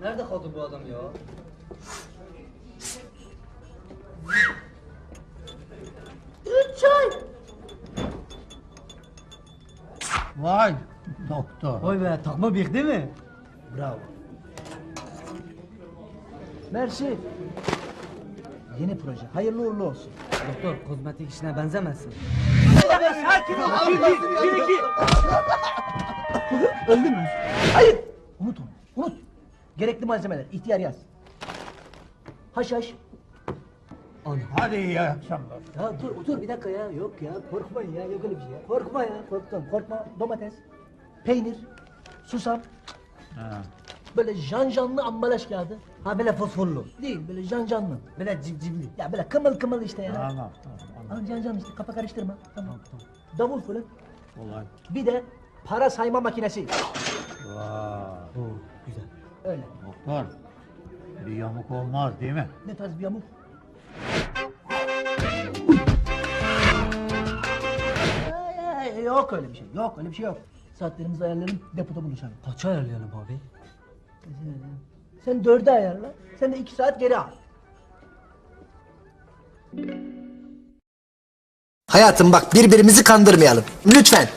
Nerede kaldı bu adam ya? Üç ay. Vay doktor. Vay be takma bıyık değil mi? Bravo. Mersi. Yeni proje. Hayırlı uğurlu olsun. Doktor kozmetik işine benzemezsin. Öldün mü? Hayır. Unut onu. Unut. Gerekli malzemeler. ihtiyar yaz. Haşhaş. Hadi iyi akşamlar. Ya dur dur bir dakika ya. Yok ya korkmayın ya. Yok öyle bir şey ya. Korkma ya. Korktum. Korkma. Domates. Peynir. Susam. Ha. Böyle janjanlı ambalaj kağıdı. Ha böyle fosforlu. Değil böyle janjanlı. Böyle civcivli. Ya böyle kımıl kımıl işte ya. Tamam tamam. Al janjan işte kafa karıştırma. Tamam. Davul fırın. Kolay. Bir de para sayma makinesi. Vay. Güzel. Öyle. Doktor. Bir yamuk olmaz değil mi? Ne tarz bir yamuk? Ay, ay, Yok öyle bir şey. Yok öyle bir şey yok. Saatlerimizi ayarlayalım, depoda buluşalım. Kaça ayarlayalım abi? Sen dörde ayarla, sen de iki saat geri al. Hayatım bak birbirimizi kandırmayalım. Lütfen.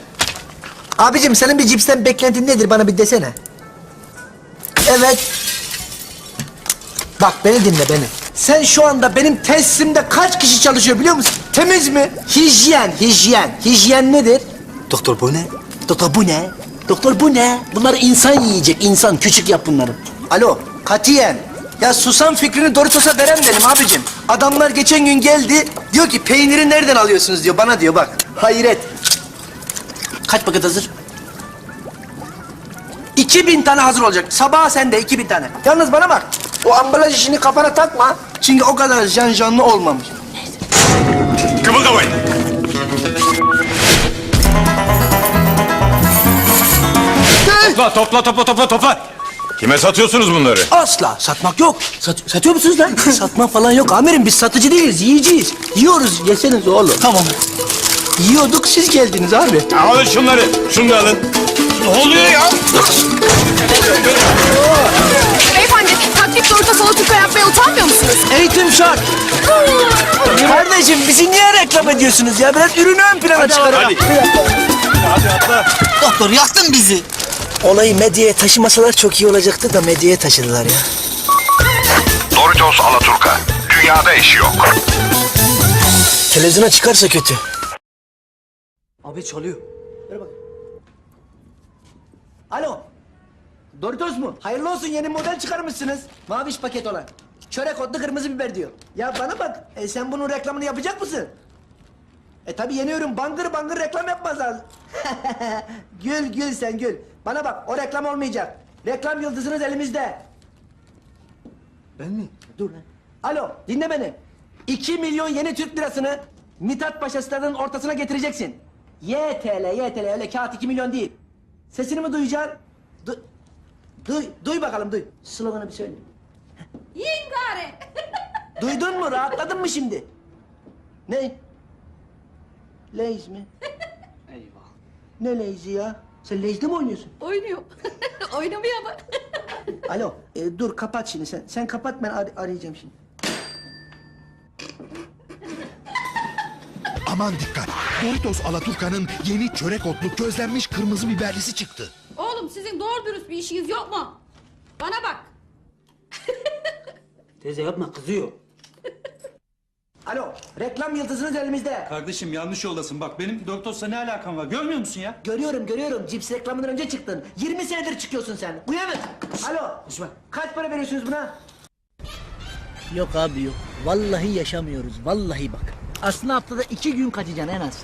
Abicim senin bir cipsten beklentin nedir bana bir desene. Evet. Bak beni dinle beni. Sen şu anda benim tesisimde kaç kişi çalışıyor biliyor musun? Temiz mi? Hijyen, hijyen. Hijyen nedir? Doktor bu ne? Doktor bu ne? Doktor bu ne? Bunları insan yiyecek, insan. Küçük yap bunları. Alo, katiyen. Ya susam fikrini Doritos'a veren benim abicim. Adamlar geçen gün geldi, diyor ki peyniri nereden alıyorsunuz diyor, bana diyor bak. Hayret. Kaç paket hazır? 2000 tane hazır olacak. Sabaha sende 2000 tane. Yalnız bana bak. O ambalaj işini kafana takma. Çünkü o kadar janjanlı olmamış. Kımıldamayın. Topla, topla, topla, topla, topla. Kime satıyorsunuz bunları? Asla satmak yok. Sat, satıyor musunuz lan? Satma falan yok amirim. Biz satıcı değiliz, yiyeceğiz. Yiyoruz, yeseniz oğlum. Tamam. Yiyorduk, siz geldiniz abi. Alın şunları, şunu da alın. Ne oluyor ya? Beyefendi taklit orta salatuka yapmaya utanmıyor musunuz? Eğitim şart. Kardeşim bizi niye reklam ediyorsunuz ya? Biraz ürünü ön plana çıkarın. hadi. Hadi atla. Doktor yaktın bizi. Olayı medyaya taşımasalar çok iyi olacaktı da medyaya taşıdılar ya. Doritos Alaturka. Dünyada eşi yok. Televizyona çıkarsa kötü. Abi çalıyor. Ver bak. Alo. Doritos mu? Hayırlı olsun yeni model çıkarmışsınız. Maviş paket olan. Çörek otlu kırmızı biber diyor. Ya bana bak e, sen bunun reklamını yapacak mısın? E tabi yeniyorum bangır bangır reklam yapmaz lazım. gül gül sen gül. Bana bak o reklam olmayacak. Reklam yıldızınız elimizde. Ben mi? Dur lan. Alo dinle beni. 2 milyon yeni Türk lirasını Mithat Paşa stadının ortasına getireceksin. YTL, YTL öyle kağıt 2 milyon değil. Sesini mi duyacaksın? Du duy, duy bakalım duy. Sloganı bir söyle. Yingare. Duydun mu? Rahatladın mı şimdi? Ne? Leys mi? Eyvah. Ne Leysi ya? Sen Ley'de mi oynuyorsun? Oynuyor. Oynamıyor ama. Alo, e, dur kapat şimdi sen. Sen kapat ben ar- arayacağım şimdi. Aman dikkat! Doritos Alaturka'nın yeni çörek otlu közlenmiş kırmızı biberlisi çıktı. Oğlum sizin doğru dürüst bir işiniz yok mu? Bana bak. Teyze yapma kızıyor. Alo, reklam yıldızınız elimizde. Kardeşim yanlış yoldasın. Bak benim Doritos'la ne alakam var? Görmüyor musun ya? Görüyorum, görüyorum. Cips reklamından önce çıktın. 20 senedir çıkıyorsun sen. Uyanın. Alo, kaç para veriyorsunuz buna? Yok abi yok. Vallahi yaşamıyoruz. Vallahi bak. Aslında haftada iki gün kaçacaksın en az.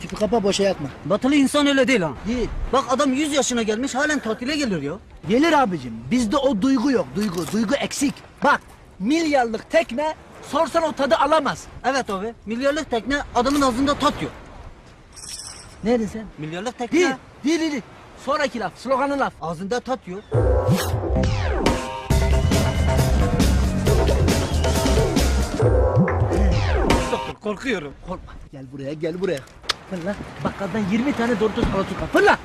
Tüpü kapa boşa yakma. Batılı insan öyle değil ha. Değil. Bak adam 100 yaşına gelmiş halen tatile gelir ya. Gelir abicim. Bizde o duygu yok. Duygu. Duygu eksik. Bak milyarlık tekne sorsan o tadı alamaz. Evet abi. Milyarlık tekne adamın ağzında tat yok. Neredin sen? Milyarlık tekne Değil. Değil değil. değil. Sonraki laf. Sloganı laf. ağzında tat yok. Korkuyorum. Korkma. Gel buraya gel buraya. Fırla. Bakkaldan 20 tane Doritos Alaturka. Fırla.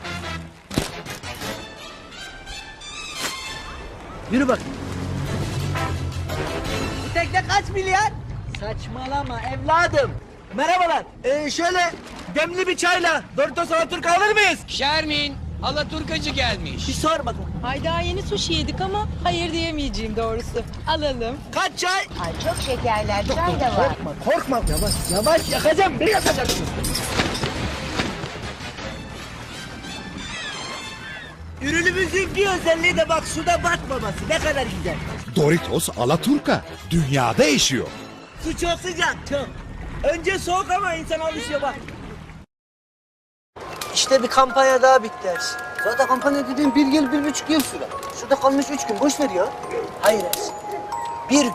Yürü bakayım. Bu tekne kaç milyar? Saçmalama evladım. Merhabalar. Ee, şöyle demli bir çayla Doritos Alaturk alır mıyız? Şermin, Alaturkacı gelmiş. Bir sor bakalım. Ay daha yeni sushi yedik ama hayır diyemeyeceğim doğrusu. Alalım. Kaç çay? Ay çok şekerler. Çay da var. Korkma, korkma. Yavaş, yavaş yakacağım. Beni yakacaksın. Ürünümüzün bir özelliği de bak suda batmaması. Ne kadar güzel. Doritos Alaturka dünyada eşiyor. Su çok sıcak, çok. Önce soğuk ama insan alışıyor bak. İşte bir kampanya daha bitti Ersin. Zaten kampanya dediğin bir yıl, bir buçuk yıl süre. Şurada kalmış üç gün, boş ver ya. Hayır. Bir gün,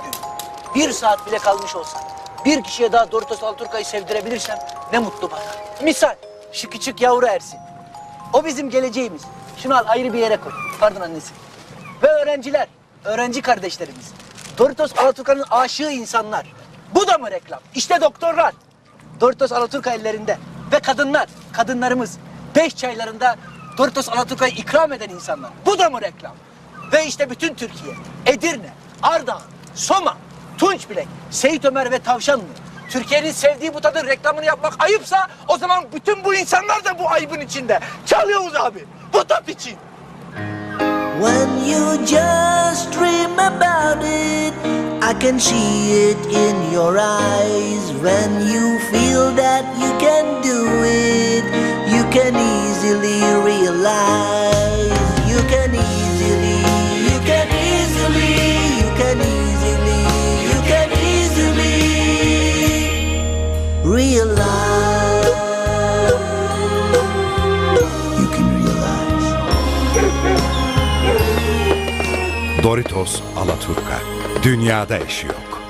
bir saat bile kalmış olsa bir kişiye daha Doritos Alaturka'yı sevdirebilirsem ne mutlu bana. Misal şu küçük yavru Ersin. O bizim geleceğimiz. Şunu al ayrı bir yere koy. Pardon annesi. Ve öğrenciler, öğrenci kardeşlerimiz. Doritos Alaturka'nın aşığı insanlar. Bu da mı reklam? İşte doktorlar. Doritos Alaturka ellerinde. Ve kadınlar, kadınlarımız beş çaylarında Doritos Alaturka'yı ikram eden insanlar. Bu da mı reklam? Ve işte bütün Türkiye, Edirne, Ardahan, Soma, Tunçbilek, Seyit Ömer ve Tavşanlı. Türkiye'nin sevdiği bu tadın reklamını yapmak ayıpsa o zaman bütün bu insanlar da bu ayıbın içinde. Çalıyoruz abi. Bu tat için. When you just dream about it, I can see it in your eyes. When you feel that you can do it, you can easily Doritos Alaturka dünyada eşi yok.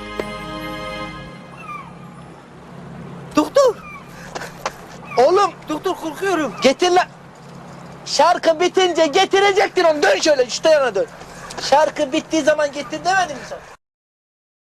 Doktor. Oğlum doktor korkuyorum. Getir lan. Şarkı bitince getirecektin onu. Dön şöyle şu yana dön. Şarkı bittiği zaman getir demedim mi sana?